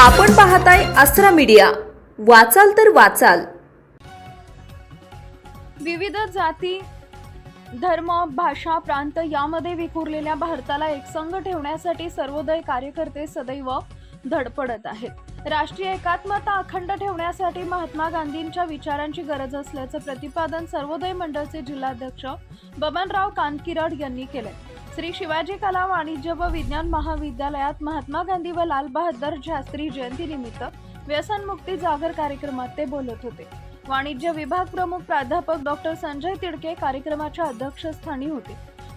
आपण पाहताय अस्त्रा मीडिया. वाचाल तर वाचाल. विविध जाती धर्म भाषा प्रांत यामध्ये विखुरलेल्या भारताला एकसंघ ठेवण्यासाठी सर्वोदय कार्यकर्ते सदैव धडपडत आहेत. राष्ट्रीय एकात्मता अखंड ठेवण्यासाठी महात्मा गांधींच्या विचारांची गरज असल्याचं प्रतिपादन सर्वोदय मंडळचे जिल्हाध्यक्ष बबनराव कानकिरड यांनी केलं श्री शिवाजी कला वाणिज्य व विज्ञान महाविद्यालयात महात्मा गांधी व लाल बहादर शास्त्री जयंतीनिमित्त व्यसनमुक्ती जागर कार्यक्रमात ते बोलत होते. वाणिज्य विभाग प्रमुख प्राध्यापक डॉक्टर संजय तिडके कार्यक्रमाच्या अध्यक्षस्थानी होते.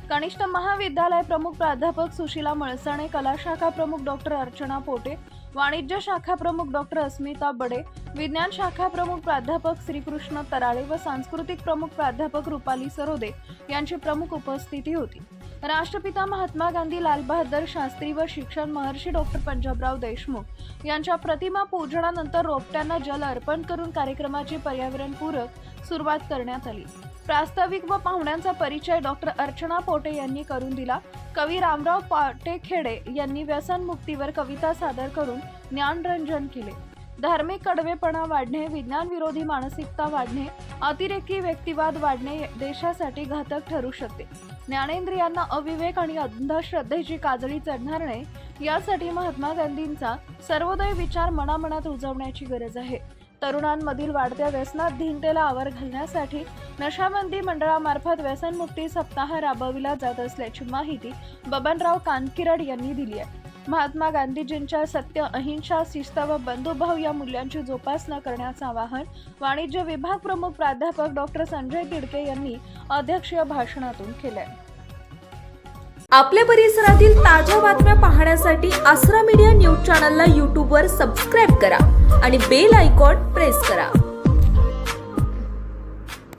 कनिष्ठ महाविद्यालय प्रमुख प्राध्यापक सुशीला मळसाणे कला शाखा प्रमुख डॉक्टर अर्चना पोटे वाणिज्य शाखा प्रमुख डॉक्टर अस्मिता बडे विज्ञान शाखा प्रमुख प्राध्यापक श्रीकृष्ण तराळे व सांस्कृतिक प्रमुख प्राध्यापक रुपाली सरोदे यांची प्रमुख उपस्थिती होती. राष्ट्रपिता महात्मा गांधी लालबहादूर शास्त्री व शिक्षण महर्षी डॉक्टर पंजाबराव देशमुख यांच्या प्रतिमा पूजनानंतर रोपट्यांना जल अर्पण करून कार्यक्रमाची पर्यावरणपूरक सुरुवात करण्यात आली. प्रास्ताविक व पाहुण्यांचा परिचय डॉक्टर अर्चना पोटे यांनी करून दिला. कवी रामराव पाटेखेडे यांनी व्यसनमुक्तीवर कविता सादर करून ज्ञानरंजन केले. धार्मिक कडवेपणा वाढणे विज्ञान विरोधी मानसिकता वाढणे अतिरेकी व्यक्तिवाद वाढणे देशासाठी घातक ठरू शकते. ज्ञानेंद्रियांना अविवेक आणि अंधश्रद्धेची काजळी चढणार नाही यासाठी महात्मा गांधींचा सर्वोदय विचार मनामनात रुजवण्याची गरज आहे. तरुणांमधील वाढत्या व्यसनात व्यसनाधीनतेला आवर घालण्यासाठी नशाबंदी मंडळामार्फत व्यसनमुक्ती सप्ताह राबविला जात असल्याची माहिती बबनराव कानकिरड यांनी दिली आहे. महात्मा गांधीजींच्या सत्य अहिंसा शिस्त व बंधुभाव या मूल्यांची जोपासना करण्याचं आवाहन वाणिज्य विभाग प्रमुख प्राध्यापक डॉक्टर संजय तिडके यांनी अध्यक्षीय भाषणातून केलंय. आपल्या परिसरातील ताज्या बातम्या पाहण्यासाठी आसरा मीडिया न्यूज चॅनलला यूट्यूबवर सबस्क्राईब करा आणि बेल आयकॉन प्रेस करा.